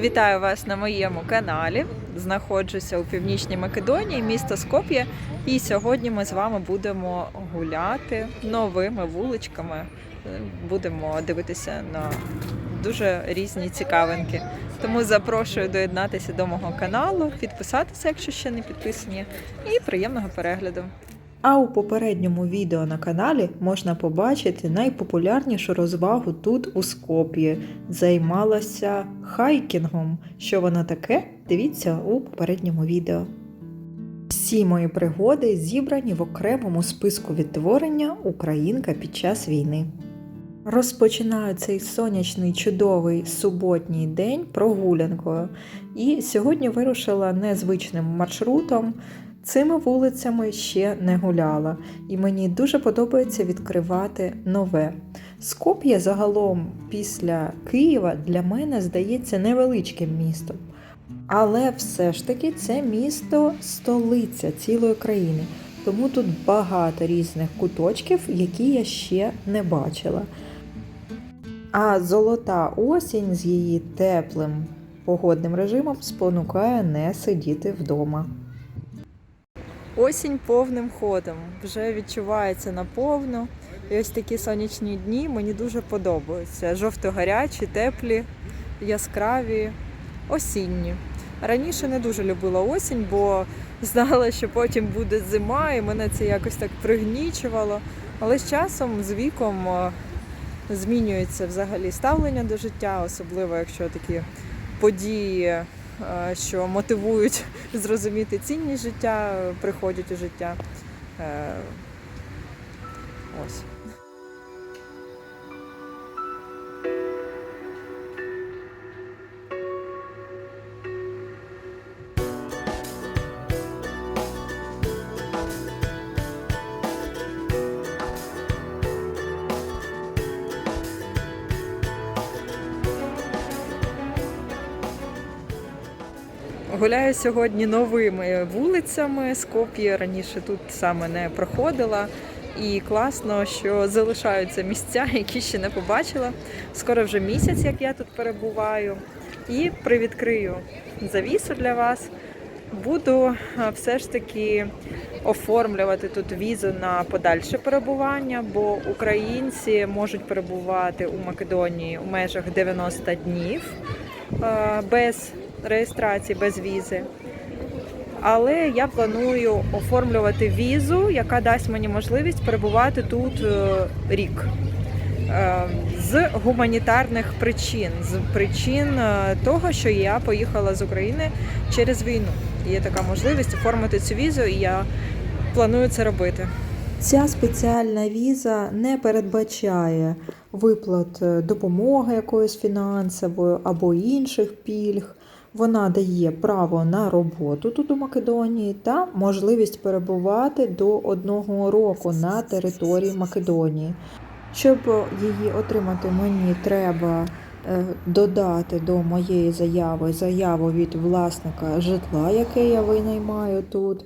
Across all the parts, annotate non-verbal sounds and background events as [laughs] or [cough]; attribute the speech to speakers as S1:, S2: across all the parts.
S1: Вітаю вас на моєму каналі. Знаходжуся у північній Македонії, місто Скоп'є. І сьогодні ми з вами будемо гуляти новими вуличками. Е, Будемо дивитися на дуже різні цікавинки. Тому запрошую доєднатися до мого каналу, підписатися, якщо ще не підписані, і приємного перегляду.
S2: А у попередньому відео на каналі можна побачити найпопулярнішу розвагу тут у Скоп'ї. Займалася хайкінгом. Що воно таке? Дивіться у попередньому відео. Всі мої пригоди зібрані в окремому списку відтворення Українка під час війни. Розпочинаю цей сонячний чудовий суботній день прогулянкою. І сьогодні вирушила незвичним маршрутом. Цими вулицями ще не гуляла, і мені дуже подобається відкривати нове. Скоп'є загалом після Києва для мене здається невеличким містом. Але все ж таки це місто столиця цілої країни, тому тут багато різних куточків, які я ще не бачила. А золота осінь з її теплим погодним режимом спонукає не сидіти вдома.
S1: Осінь повним ходом вже відчувається наповну. І ось такі сонячні дні мені дуже подобаються. Жовто-гарячі, теплі, яскраві, осінні. Раніше не дуже любила осінь, бо знала, що потім буде зима, і мене це якось так пригнічувало. Але з часом, з віком е, змінюється взагалі ставлення до життя, особливо якщо такі події, що мотивують [laughs] зрозуміти цінність життя, е, приходять у життя. Е, Ось. Гуляю сьогодні новими вулицями Скоп'є. Раніше тут саме не проходила. І класно, що залишаються місця, [laughs] які ще не побачила. Скоро вже місяць, як я тут перебуваю. І привідкрию завісу для вас. Буду все ж таки оформлювати тут візу на подальше перебування, бо українці можуть перебувати у Македонії у межах 90 днів без реєстрації, без візи. Але я планую оформлювати візу, яка дасть мені можливість перебувати тут е, рік. Е, З гуманітарних причин, з причин е, того, що я поїхала з України через війну. Є така можливість оформити цю візу, і я планую це робити.
S2: Ця спеціальна віза не передбачає виплат допомоги якоїсь фінансової або інших пільг. Вона дає право на роботу тут у Македонії та можливість перебувати до одного року на території Македонії. Щоб її отримати, мені треба е, додати до моєї заяви заяву від власника житла, яке я винаймаю тут.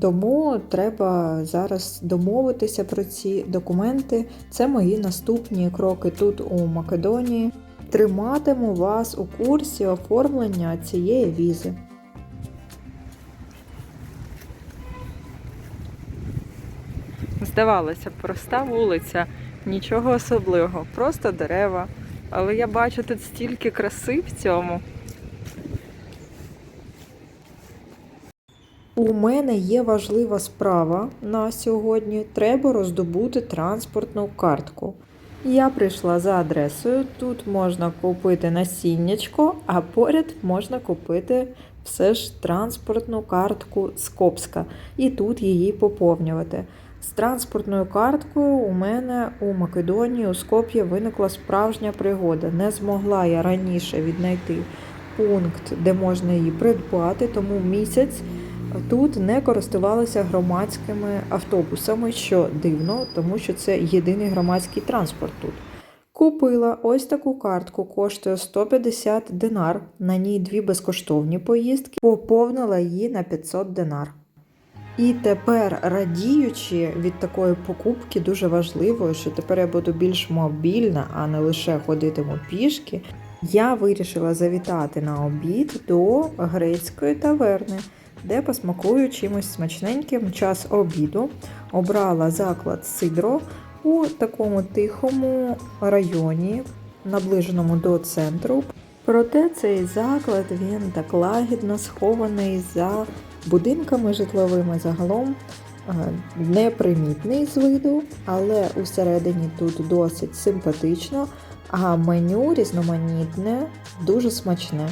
S2: Тому треба зараз домовитися про ці документи. Це мої наступні кроки тут у Македонії. Триматиму вас у курсі оформлення цієї візи.
S1: Здавалося б, проста вулиця, нічого особливого, просто дерева. Але я бачу тут стільки краси в цьому.
S2: У мене є важлива справа на сьогодні. Треба роздобути транспортну картку. Я прийшла за адресою. Тут можна купити насіннячко, а поряд можна купити все ж транспортну картку Скопська і тут її поповнювати. З транспортною карткою у мене у Македонії у Скоп'ї виникла справжня пригода. Не змогла я раніше віднайти пункт, де можна її придбати, тому місяць тут не користувалися громадськими автобусами, що дивно, тому що це єдиний громадський транспорт тут. Купила ось таку картку, коштує 150 динар. На ній дві безкоштовні поїздки, поповнила її на 500 динар. І тепер, радіючи від такої покупки, дуже важливою, що тепер я буду більш мобільна, а не лише ходитиму пішки. Я вирішила завітати на обід до грецької таверни, де посмакую чимось смачненьким час обіду. Обрала заклад Сидро у такому тихому районі, наближеному до центру. Проте цей заклад він так лагідно схований за будинками житловими загалом. е, Непримітний з виду, але усередині тут досить симпатично, а меню різноманітне, дуже смачне.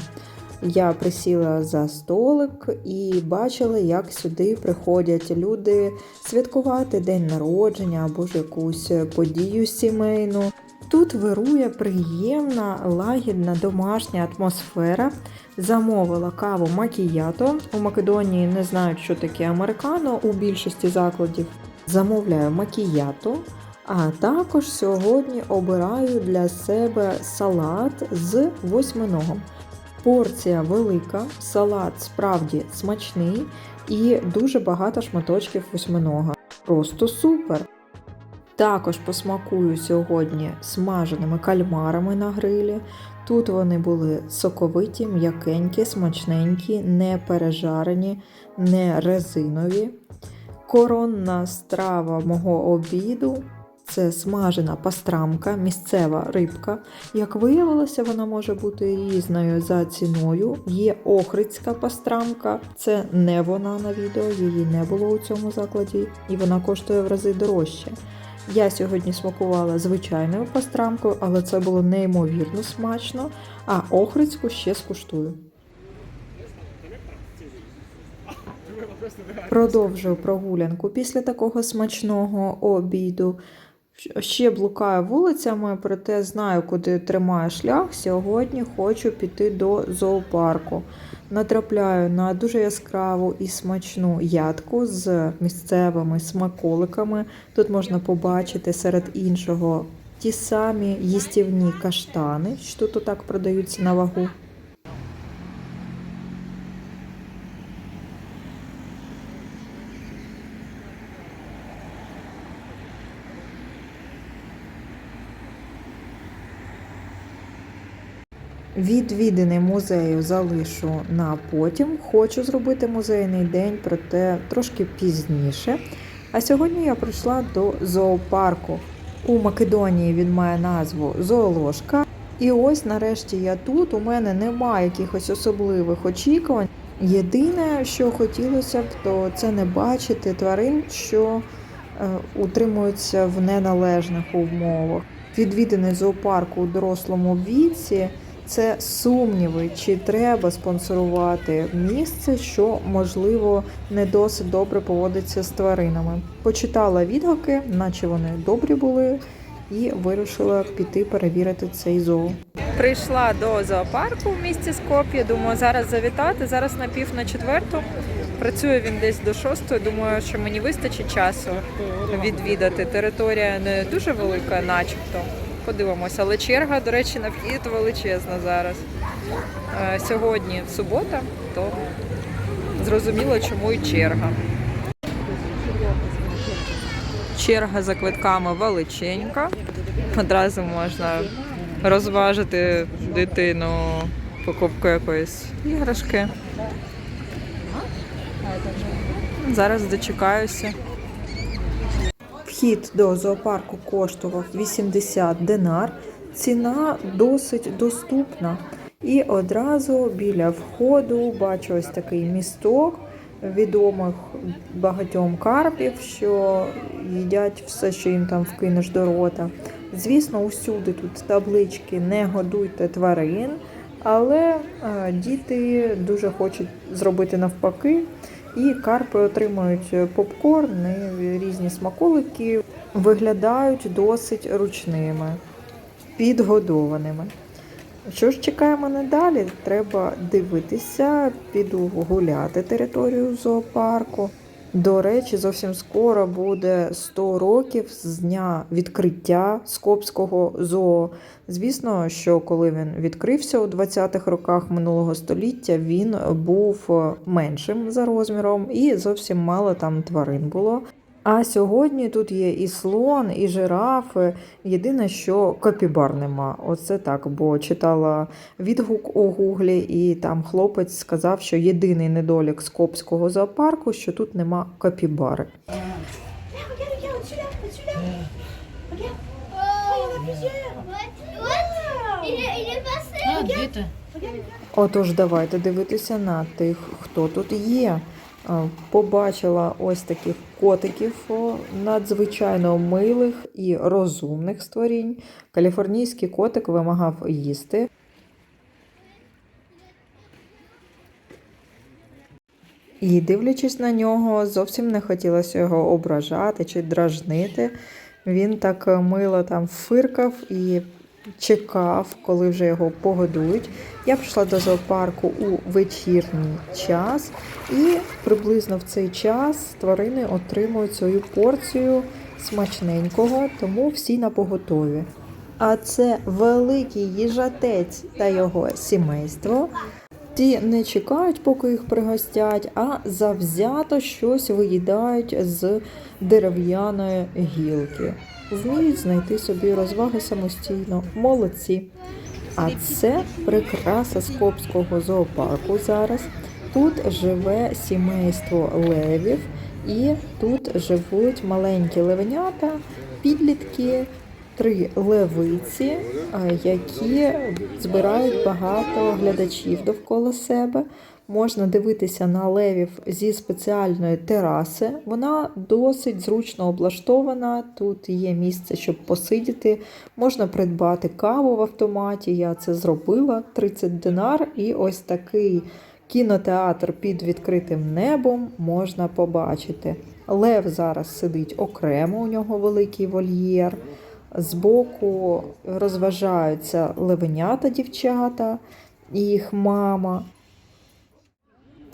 S2: Я присіла за столик і бачила, як сюди приходять люди святкувати день народження або ж якусь подію сімейну. Тут вирує приємна, лагідна домашня атмосфера. Замовила каву макіято. У Македонії не знають, що таке американо у більшості закладів. Замовляю макіято. А також сьогодні обираю для себе салат з восьминогом. Порція велика, салат справді смачний і дуже багато шматочків восьминога. Просто супер! Також посмакую сьогодні смаженими кальмарами на грилі. Тут вони були соковиті, м'якенькі, смачненькі, не пережарені, не резинові. Коронна страва мого обіду це смажена пастрамка, місцева рибка. Як виявилося, вона може бути різною за ціною. Є охридська пастрамка, це не вона на відео, її не було у цьому закладі, і вона коштує в рази дорожче. Я сьогодні смакувала звичайною пастрамкою, але це було неймовірно смачно. А охридську ще скуштую. Продовжую прогулянку після такого смачного обіду. Ще блукаю вулицями, проте знаю, куди тримаю шлях. Сьогодні хочу піти до зоопарку. Натрапляю на дуже яскраву і смачну ядку з місцевими смаколиками. Тут можна побачити серед іншого ті самі їстівні каштани, що тут так продаються на вагу. Відвідини музею залишу на потім. Хочу зробити музейний день, проте трошки пізніше. А сьогодні я прийшла до зоопарку. У Македонії він має назву Зооложка. І ось нарешті я тут. У мене немає якихось особливих очікувань. Єдине, що хотілося б, то це не бачити тварин, що е, утримуються в неналежних умовах. Відвідини зоопарку у дорослому віці це сумніви, чи треба спонсорувати місце, що можливо не досить добре поводиться з тваринами. Почитала відгуки, наче вони добрі були, і вирішила піти перевірити цей зоо.
S1: Прийшла до зоопарку в місті Скоп'є. Думаю, зараз завітати. Зараз на пів на четверту. Працює він десь до шостої. Думаю, що мені вистачить часу відвідати. Територія не дуже велика, начебто. Подивимося, але черга, до речі, на вхід величезна зараз. Е, Сьогодні субота, то зрозуміло, чому і черга. Черга за квитками величенька. Одразу можна розважити дитину покупкою якоїсь іграшки. Зараз дочекаюся.
S2: Вхід до зоопарку коштував 80 динар. Ціна досить доступна. І одразу біля входу бачу ось такий місток відомих багатьом карпів, що їдять все, що їм там вкинеш до рота. Звісно, усюди тут таблички не годуйте тварин, але е, діти дуже хочуть зробити навпаки. І карпи отримують попкорн, і різні смаколики, виглядають досить ручними, підгодованими. Що ж чекаємо надалі? Треба дивитися, піду гуляти територію зоопарку. До речі, зовсім скоро буде 100 років з дня відкриття Скопського зоо. Звісно, що коли він відкрився у 20-х роках минулого століття, він був меншим за розміром і зовсім мало там тварин було. А сьогодні тут є і слон, і жирафи. Єдине, що капібар нема. Оце так, бо читала відгук у гуглі, і там хлопець сказав, що єдиний недолік Скопського зоопарку, що тут нема
S3: где-то.
S2: Отож, давайте дивитися на тих, хто тут є. Побачила ось таких котиків надзвичайно милих і розумних створінь. Каліфорнійський котик вимагав їсти. І дивлячись на нього, зовсім не хотілося його ображати чи дражнити. Він так е, мило там фиркав і чекав, коли вже його погодують. Я прийшла до зоопарку у вечірній час, і приблизно в цей час тварини отримують свою порцію смачненького, тому всі на поготові. А це великий їжатець та його сімейство. Ті не чекають, поки їх пригостять, а завзято щось виїдають з дерев'яної гілки. Вміють знайти собі розваги самостійно. Молодці. А це прикраса Скопського зоопарку зараз. Тут живе сімейство левів, і тут живуть маленькі левенята, підлітки, три левиці, які збирають багато глядачів довкола себе. Можна дивитися на левів зі спеціальної тераси. Вона досить зручно облаштована. Тут є місце, щоб посидіти. Можна придбати каву в автоматі. Я це зробила 30 динар, і ось такий кінотеатр під відкритим небом можна побачити. Лев зараз сидить окремо, у нього великий вольєр. Збоку розважаються левенята дівчата і їх мама.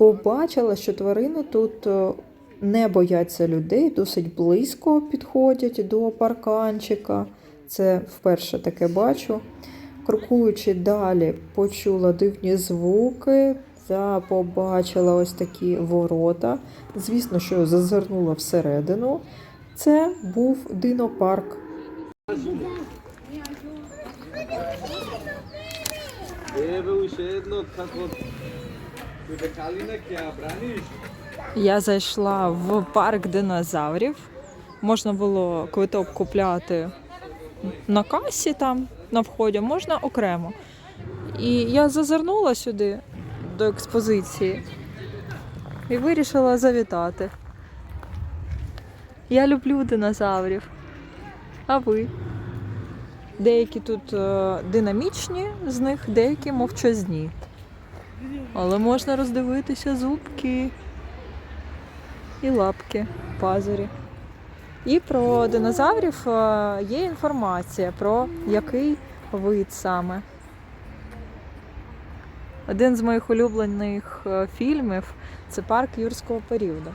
S2: Побачила, що тварини тут е, не бояться людей, досить близько підходять до парканчика. Це вперше таке бачу. Крокуючи далі, почула дивні звуки та побачила ось такі ворота. Звісно, що зазирнула всередину. Це був динопарк.
S4: Evo ще браниш?
S1: Я зайшла в парк динозаврів. Можна було квиток купляти на касі там на вході, можна окремо. І я зазирнула сюди до експозиції і вирішила завітати. Я люблю динозаврів. А ви? Деякі тут е, динамічні з них, деякі мовчазні. Але можна роздивитися зубки і лапки, пазурі. І про динозаврів е, є інформація про який вид саме. Один з моїх улюблених е, фільмів це парк юрського періоду.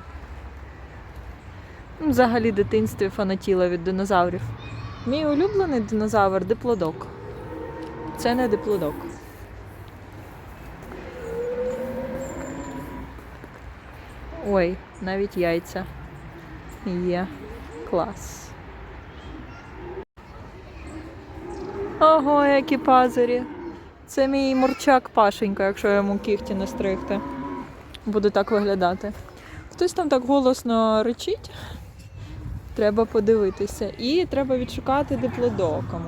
S1: Ну, Взагалі дитинстві фанатіла від динозаврів. Мій улюблений динозавр диплодок. Це не диплодок. Ой, навіть яйця є. Клас. Ого, які пазурі. Це мій мурчак Пашенька, якщо йому кігті не стригти. Буде так виглядати. Хтось там так голосно речить. Треба подивитися. І треба відшукати диплодока.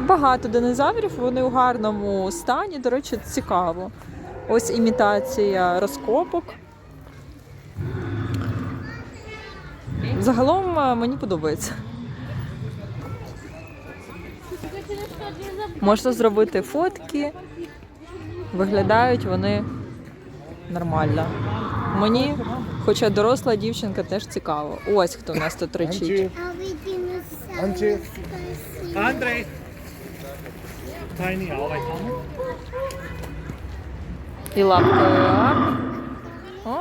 S1: Багато динозаврів, вони у гарному стані. До речі, цікаво. Ось імітація розкопок. Загалом е, мені подобається. Можна зробити фотки. Виглядають вони нормально. Мені, хоча доросла дівчинка, теж цікаво. Ось хто у нас тут речить.
S5: А ви
S1: І лапкою. ап. О.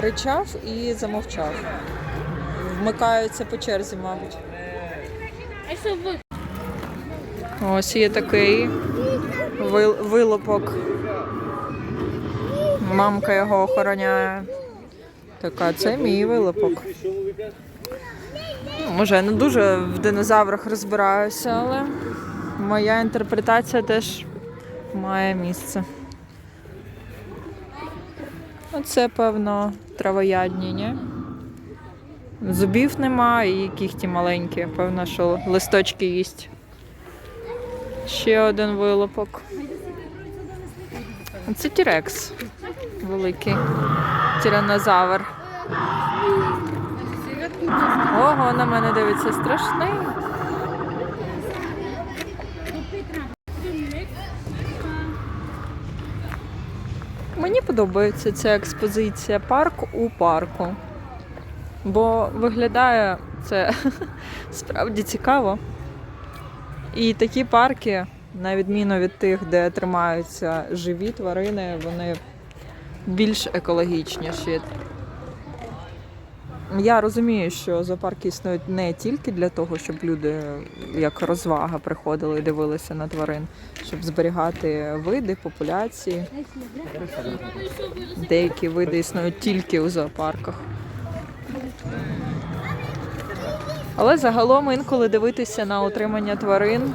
S1: Ричав і замовчав. Вмикаються по черзі, мабуть. Ось є такий вил- вилупок Мамка його охороняє. Така, це мій вилипок. Ну, Може, я не дуже в динозаврах розбираюся, але моя інтерпретація теж має місце. Оце, певно, травоядні, ні? Зубів нема і кіхті маленькі. Певно, що листочки їсть. Ще один вилупок. Це тірекс. Великий. Тиранозавр. Ого, на мене дивиться страшний. Мені подобається ця експозиція парк у парку. Бо виглядає це [laughs] справді цікаво. І такі парки, на відміну від тих, де тримаються живі тварини, вони більш екологічніші. Я розумію, що зоопарки існують не тільки для того, щоб люди як розвага приходили і дивилися на тварин, щоб зберігати види, популяції. Деякі види існують тільки у зоопарках. Але загалом інколи дивитися на утримання тварин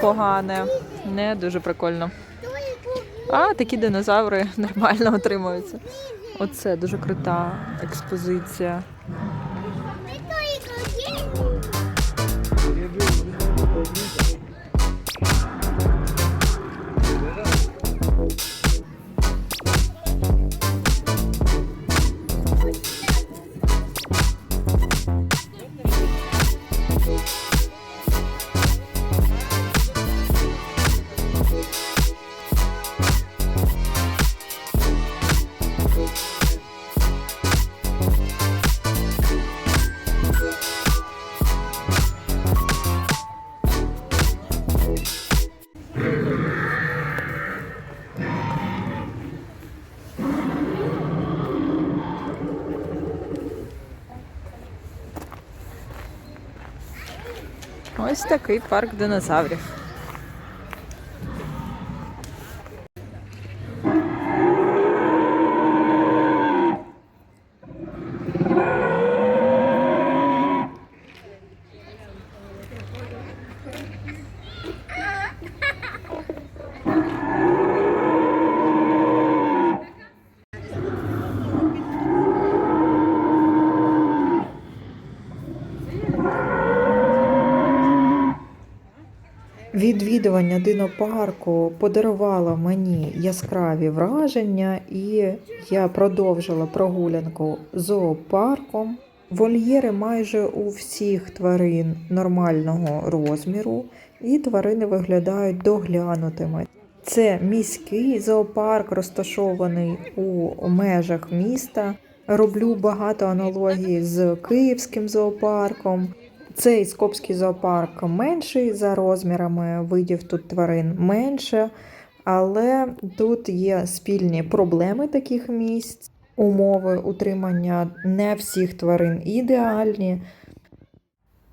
S1: погане, не дуже прикольно. А такі динозаври нормально утримуються. Оце дуже крута експозиція. Ось такий парк динозаврів.
S2: Відвідування динопарку подарувало мені яскраві враження, і я продовжила прогулянку зоопарком. Вольєри майже у всіх тварин нормального розміру, і тварини виглядають доглянутими. Це міський зоопарк, розташований у межах міста. Роблю багато аналогій з київським зоопарком. Цей скопський зоопарк менший за розмірами, видів тут тварин менше, але тут є спільні проблеми таких місць. Умови утримання не всіх тварин ідеальні.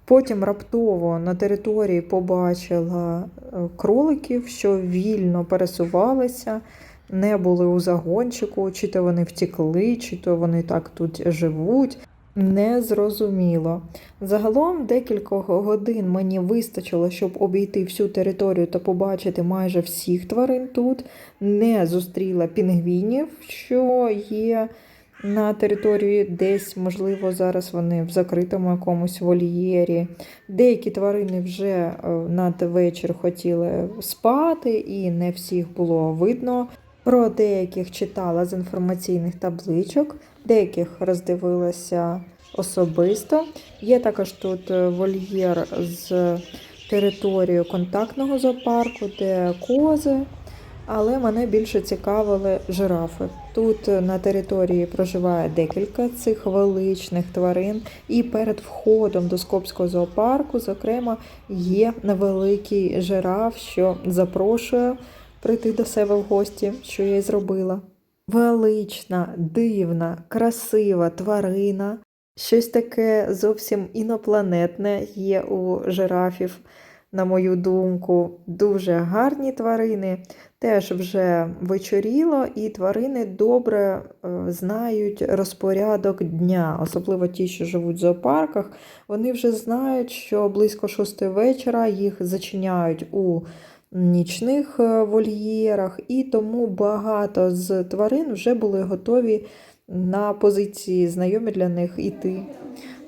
S2: Потім раптово на території побачила е, кроликів, що вільно пересувалися, не були у загончику, чи то вони втікли, чи то вони так тут живуть. Не зрозуміло. Загалом декількох годин мені вистачило, щоб обійти всю територію та побачити майже всіх тварин тут. Не зустріла пінгвінів, що є на території десь, можливо, зараз вони в закритому якомусь вольєрі. Деякі тварини вже е, надвечір хотіли спати, і не всіх було видно. Про деяких читала з інформаційних табличок, деяких роздивилася особисто. Є також тут е, вольєр з територією контактного зоопарку, де кози. Але мене більше цікавили жирафи. Тут е, на території проживає декілька цих величних тварин, і перед входом до Скопського зоопарку, зокрема, є невеликий жираф, що запрошує прийти до себе в гості, що я й зробила. Велична, дивна, красива тварина. Щось таке зовсім інопланетне є у жирафів. на мою думку, дуже гарні тварини. Теж вже вечоріло, і тварини добре е, знають розпорядок дня, особливо ті, що живуть в зоопарках. Вони вже знають, що близько шостої вечора їх зачиняють у нічних е, вольєрах, і тому багато з тварин вже були готові на позиції знайомі для них іти.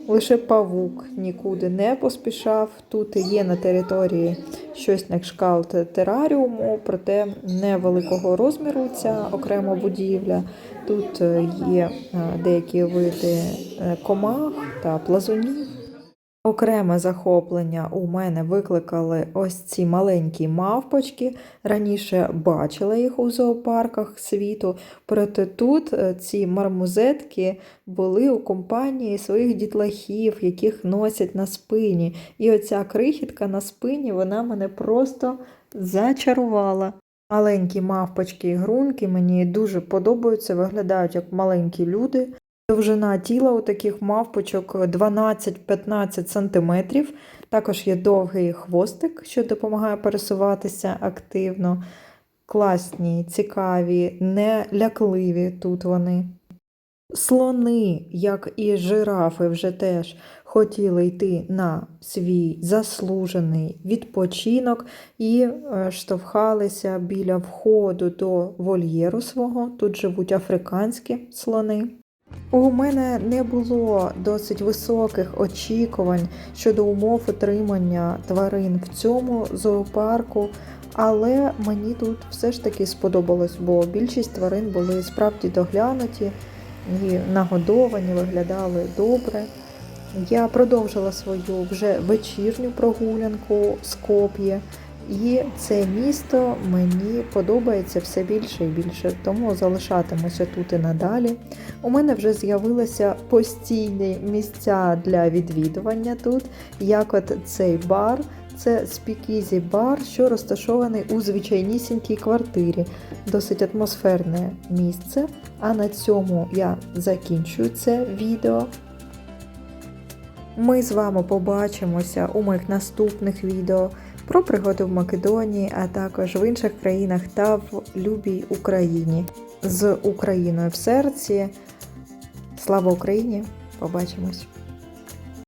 S2: Лише павук нікуди не поспішав. Тут є на території щось на кшталт тераріуму, проте невеликого розміру ця окрема будівля. Тут е, є е, деякі види комах та плазунів. Окреме захоплення у мене викликали ось ці маленькі мавпочки. Раніше бачила їх у зоопарках світу, проте тут е, ці мармузетки були у компанії своїх дітлахів, яких носять на спині. І оця крихітка на спині вона мене просто зачарувала. Маленькі мавпочки і грунки мені дуже подобаються, виглядають як маленькі люди. Довжина тіла у таких мавпочок 12-15 см. Також є довгий хвостик, що допомагає пересуватися активно. Класні, цікаві, не лякливі тут вони. Слони, як і жирафи, вже теж хотіли йти на свій заслужений відпочинок і е, штовхалися біля входу до вольєру свого. Тут живуть африканські слони. У мене не було досить високих очікувань щодо умов утримання тварин в цьому зоопарку, але мені тут все ж таки сподобалось, бо більшість тварин були справді доглянуті і нагодовані, виглядали добре. Я продовжила свою вже вечірню прогулянку з Скоп'є, і це місто мені подобається все більше і більше, тому залишатимуся тут і надалі. У мене вже з'явилися постійні місця для відвідування тут, як от цей бар. Це спікізі бар, що розташований у звичайнісінькій квартирі. Досить атмосферне місце. А на цьому я закінчую це відео. Ми з вами побачимося у моїх наступних відео про пригоди в Македонії, а також в інших країнах та в любій Україні. З Україною в серці. Слава Україні! Побачимось!